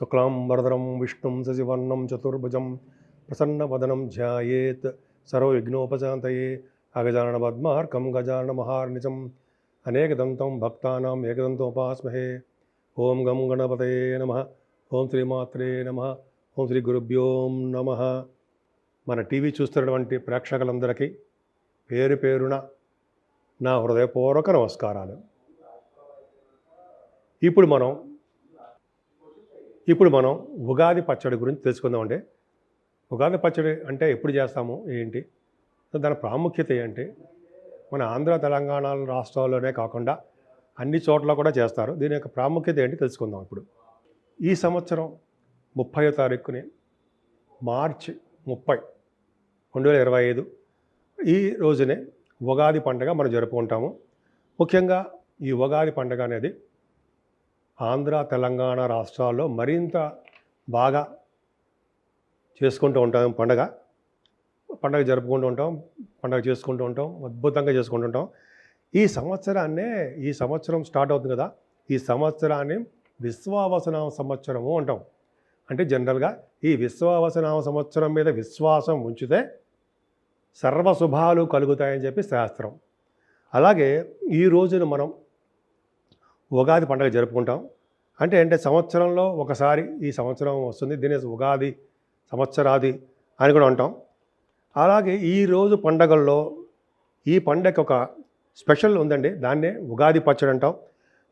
శుక్లాం వరదరం విష్ణుం శశివర్ణం చతుర్భుజం ప్రసన్నవదనం ధ్యాయేత్ సర్వవిఘ్నోపశాంతయే అగజానన పద్మార్కం గజానన మహార్నిజం అనేకదంతం భక్తానాం ఏకదంతోపాస్మహే. ఓం గం గణపతయే నమ. ఓం శ్రీమాత్రే నమ. ఓం శ్రీ గురుభ్యోం నమ. మన టీవీ చూస్తున్నటువంటి ప్రేక్షకులందరికీ పేరు పేరున నా హృదయపూర్వక నమస్కారాలు. ఇప్పుడు మనం ఇప్పుడు మనం ఉగాది పచ్చడి గురించి తెలుసుకుందామండి. ఉగాది పచ్చడి అంటే ఎప్పుడు చేస్తాము? ఏంటి? దాని ప్రాముఖ్యత ఏంటి? మన ఆంధ్ర తెలంగాణ రాష్ట్రాల్లోనే కాకుండా అన్ని చోట్ల కూడా చేస్తారు. దీని యొక్క ప్రాముఖ్యత ఏంటి తెలుసుకుందాం ఇప్పుడు. ఈ సంవత్సరం ముప్పై తారీఖుని మార్చి ముప్పై రెండు వేల ఇరవై ఐదు ఈ రోజునే ఉగాది పండుగ మనం జరుపుకుంటాము. ముఖ్యంగా ఈ ఉగాది పండుగ అనేది ఆంధ్ర తెలంగాణ రాష్ట్రాల్లో మరింత బాగా చేసుకుంటూ ఉంటాం. పండగ పండగ జరుపుకుంటూ ఉంటాం పండగ చేసుకుంటూ ఉంటాం అద్భుతంగా చేసుకుంటూ ఉంటాం. ఈ సంవత్సరాన్నే ఈ సంవత్సరం స్టార్ట్ అవుతుంది కదా ఈ సంవత్సరాన్ని విశ్వావసనామ సంవత్సరము అంటాం. అంటే జనరల్గా ఈ విశ్వావసనామ సంవత్సరం మీద విశ్వాసం ఉంచితే సర్వశుభాలు కలుగుతాయని చెప్పి శాస్త్రం. అలాగే ఈ రోజున మనం ఉగాది పండుగ జరుపుకుంటాం. అంటే అంటే సంవత్సరంలో ఒకసారి ఈ సంవత్సరం వస్తుంది. దీని ఉగాది సంవత్సరాది అని కూడా అంటాం. అలాగే ఈరోజు పండగల్లో ఈ పండగ ఒక స్పెషల్ ఉందండి. దాన్నే ఉగాది పచ్చడి అంటాం.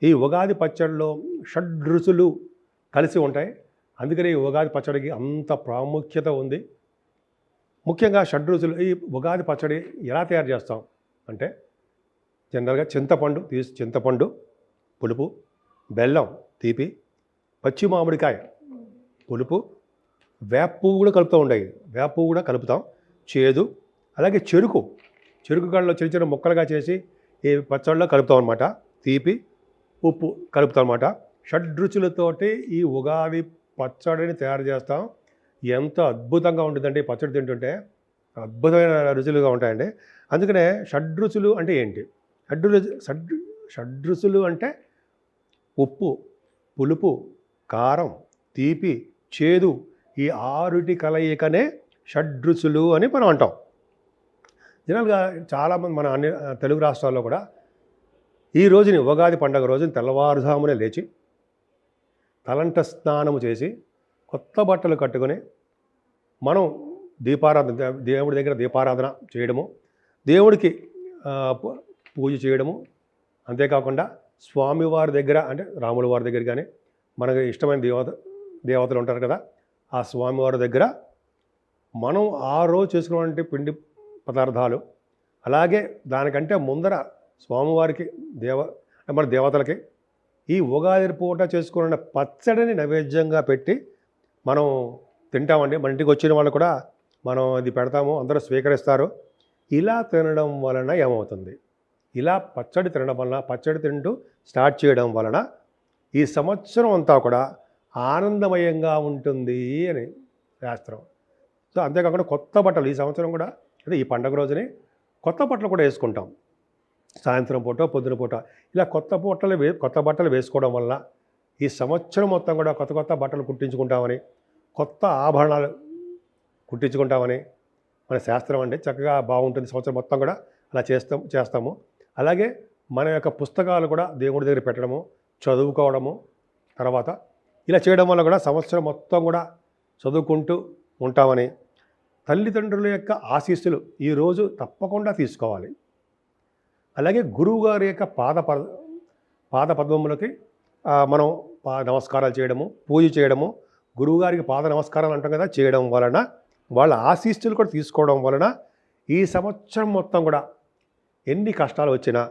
ఈ ఉగాది పచ్చడిలో షడ్రుచులు కలిసి ఉంటాయి. అందుకనే ఈ ఉగాది పచ్చడికి అంత ప్రాముఖ్యత ఉంది. ముఖ్యంగా షడ్రుచులు ఈ ఉగాది పచ్చడి ఎలా తయారు చేస్తాం? అంటే జనరల్గా చింతపండు తీసి చింతపండు పులుపు బెల్లం తీపి పచ్చి మామిడికాయ పులుపు వేప పువ్వు కూడా కలుపుతూ ఉండేవి వేప పువ్వు కూడా కలుపుతాం. చేదు అలాగే చెరుకు. చెరుకు గడలో చిన్న చిన్న ముక్కలుగా చేసి ఈ పచ్చడిలో కలుపుతాం అనమాట తీపి ఉప్పు కలుపుతాం అనమాట షడ్రుచులతోటి ఈ ఉగాది పచ్చడిని తయారు చేస్తాం. ఎంత అద్భుతంగా ఉంటుందండి పచ్చడి తింటుంటే. అద్భుతమైన రుచులుగా ఉంటాయండి. అందుకనే షడ్రుచులు అంటే ఏంటి? షడ్రు షడ్ షడ్రుచులు అంటే ఉప్పు పులుపు కారం తీపి చేదు ఈ ఆరుటి కలయికనే షడ్రుచులు అని మనం అంటాం. జనరల్గా చాలామంది మన అన్ని తెలుగు రాష్ట్రాల్లో కూడా ఈ రోజుని ఉగాది పండగ రోజున తెల్లవారుజామునే లేచి తలంట స్నానము చేసి కొత్త బట్టలు కట్టుకొని మనం దీపారాధన దేవుడి దగ్గర దీపారాధన చేయడము దేవుడికి పూజ చేయడము అంతేకాకుండా స్వామివారి దగ్గర అంటే రాముల వారి దగ్గర కానీ మనకు ఇష్టమైన దేవత దేవతలు ఉంటారు కదా ఆ స్వామివారి దగ్గర మనం ఆ రోజు చేసుకున్నటువంటి పిండి పదార్థాలు అలాగే దానికంటే ముందర స్వామివారికి దేవ మన దేవతలకి ఈ ఉగాది పూట చేసుకున్న పచ్చడిని నైవేద్యంగా పెట్టి మనం తింటామండి. మన ఇంటికి వచ్చిన వాళ్ళు కూడా మనం అది పెడతాము అందరూ స్వీకరిస్తారు. ఇలా తినడం వలన ఏమవుతుంది? ఇలా పచ్చడి తినడం వలన పచ్చడి తింటూ స్టార్ట్ చేయడం వలన ఈ సంవత్సరం అంతా కూడా ఆనందమయంగా ఉంటుంది అని శాస్త్రం. సో అంతేకాకుండా కొత్త బట్టలు ఈ సంవత్సరం కూడా అదే ఈ పండగ రోజుని కొత్త బట్టలు కూడా వేసుకుంటాం. సాయంత్రం పూట పొద్దున పూట ఇలా కొత్త బట్టలు వే కొత్త బట్టలు వేసుకోవడం వల్ల ఈ సంవత్సరం మొత్తం కూడా కొత్త కొత్త బట్టలు కుట్టించుకుంటామని కొత్త ఆభరణాలు కుట్టించుకుంటామని మన శాస్త్రం అంటే చక్కగా బాగుంటుంది. సంవత్సరం మొత్తం కూడా అలా చేస్తాం చేస్తాము. అలాగే మన యొక్క పుస్తకాలు కూడా దేవుడి దగ్గర పెట్టడము చదువుకోవడము తర్వాత ఇలా చేయడం వల్ల కూడా సంవత్సరం మొత్తం కూడా చదువుకుంటూ ఉంటామని తల్లిదండ్రుల యొక్క ఆశీస్సులు ఈరోజు తప్పకుండా తీసుకోవాలి. అలాగే గురువుగారి యొక్క పాద పద పాద పద్మములకి మనం నమస్కారాలు చేయడము పూజ చేయడము గురువుగారికి పాద నమస్కారాలు అంటాం కదా చేయడం వలన వాళ్ళ ఆశీస్సులు కూడా తీసుకోవడం వలన ఈ సంవత్సరం మొత్తం కూడా ఎన్ని కష్టాలు వచ్చినా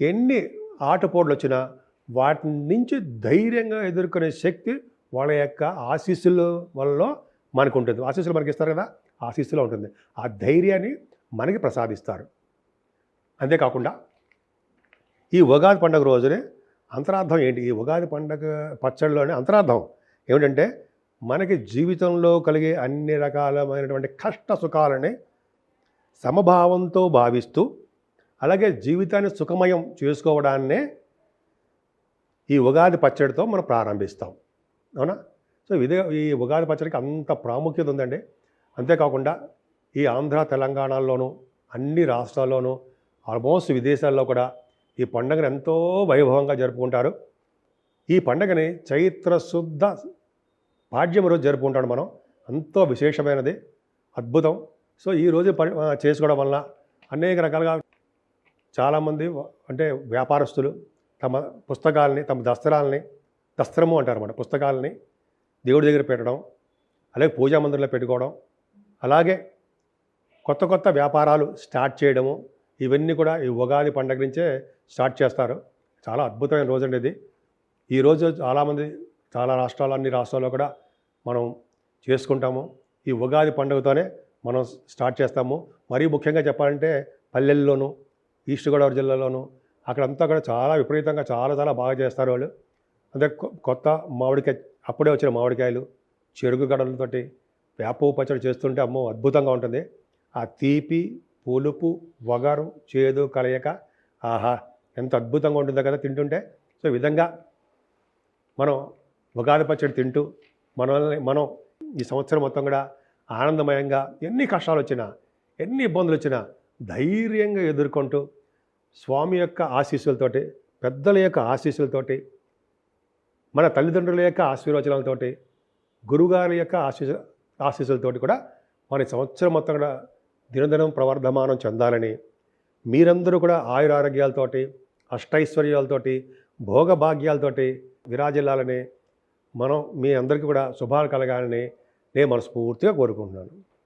ఎన్ని ఆటపోట్లు వచ్చినా వాటి నుంచి ధైర్యంగా ఎదుర్కొనే శక్తి వాళ్ళ యొక్క ఆశీస్సుల వల్ల మనకు ఉంటుంది ఆశీస్సులు మనకి ఇస్తారు కదా? ఆశీస్సులో ఉంటుంది. ఆ ధైర్యాన్ని మనకి ప్రసాదిస్తారు. అంతేకాకుండా ఈ ఉగాది పండుగ రోజునే అంతరార్థం ఏంటి? ఈ ఉగాది పండుగ పచ్చడిలోనే అంతరార్థం. ఏమిటంటే మనకి జీవితంలో కలిగే అన్ని రకాలమైనటువంటి కష్ట సుఖాలని సమభావంతో భావిస్తూ అలాగే జీవితాన్ని సుఖమయం చేసుకోవడాన్నే ఈ ఉగాది పచ్చడితో మనం ప్రారంభిస్తాం. అవునా? సో ఇదే ఈ ఉగాది పచ్చడికి అంత ప్రాముఖ్యత ఉందండి. అంతేకాకుండా ఈ ఆంధ్ర తెలంగాణలోనూ అన్ని రాష్ట్రాల్లోనూ ఆల్మోస్ట్ విదేశాల్లో కూడా ఈ పండుగను ఎంతో వైభవంగా జరుపుకుంటారు. ఈ పండుగని చైత్ర శుద్ధ పాడ్యం రోజు జరుపుకుంటాడు మనం. ఎంతో విశేషమైనది అద్భుతం. సో ఈ రోజు ప- చేసుకోవడం వలన అనేక రకాలుగా చాలామంది అంటే వ్యాపారస్తులు తమ పుస్తకాలని తమ దస్త్రాలని దస్త్రము అంటారు అన్నమాట పుస్తకాలని దేవుడి దగ్గర పెట్టడం అలాగే పూజా మందిరంలో పెట్టుకోవడం అలాగే కొత్త కొత్త వ్యాపారాలు స్టార్ట్ చేయడము ఇవన్నీ కూడా ఈ ఉగాది పండగ నుంచే స్టార్ట్ చేస్తారు. చాలా అద్భుతమైన రోజు అండి ఇది. ఈరోజు చాలామంది చాలా రాష్ట్రాలు అన్ని రాష్ట్రాల్లో కూడా మనం చేసుకుంటాము. ఈ ఉగాది పండుగతోనే మనం స్టార్ట్ చేస్తాము. మరీ ముఖ్యంగా చెప్పాలంటే పల్లెల్లోనూ ఈస్ట్ గోదావరి జిల్లాలోనూ అక్కడంతా కూడా చాలా విపరీతంగా చాలా చాలా బాగా చేస్తారు వాళ్ళు. అంటే కొ- కొత్త మామిడికాయ అప్పుడే వచ్చిన మామిడికాయలు చెరుకు గడలతోటి వేప పచ్చడి చేస్తుంటే అమ్మో అద్భుతంగా ఉంటుంది. ఆ తీపి పులుపు వగరు చేదు కలయక ఆహా ఎంత అద్భుతంగా ఉంటుందో కదా తింటుంటే. సో విధంగా మనం ఉగాది పచ్చడి తింటూ మనల్ని మనం ఈ సంవత్సరం మొత్తం కూడా ఆనందమయంగా ఎన్ని కష్టాలు వచ్చినా ఎన్ని ఇబ్బందులు వచ్చినా ధైర్యంగా ఎదుర్కొంటూ స్వామి యొక్క ఆశీస్సులతోటి పెద్దల యొక్క ఆశీస్సులతోటి మన తల్లిదండ్రుల యొక్క ఆశీర్వచనాలతోటి గురుగారి యొక్క ఆశీస్ ఆశీస్సులతోటి కూడా మన సంవత్సరం మొత్తం కూడా దినదినం ప్రవర్ధమానం చెందాలని మీరందరూ కూడా ఆయురారోగ్యాలతోటి అష్టైశ్వర్యాలతోటి భోగభాగ్యాలతోటి విరాజిల్లాలని మనం మీ అందరికీ కూడా శుభాలు కలగాలని నేను మనస్ఫూర్తిగా కోరుకుంటున్నాను.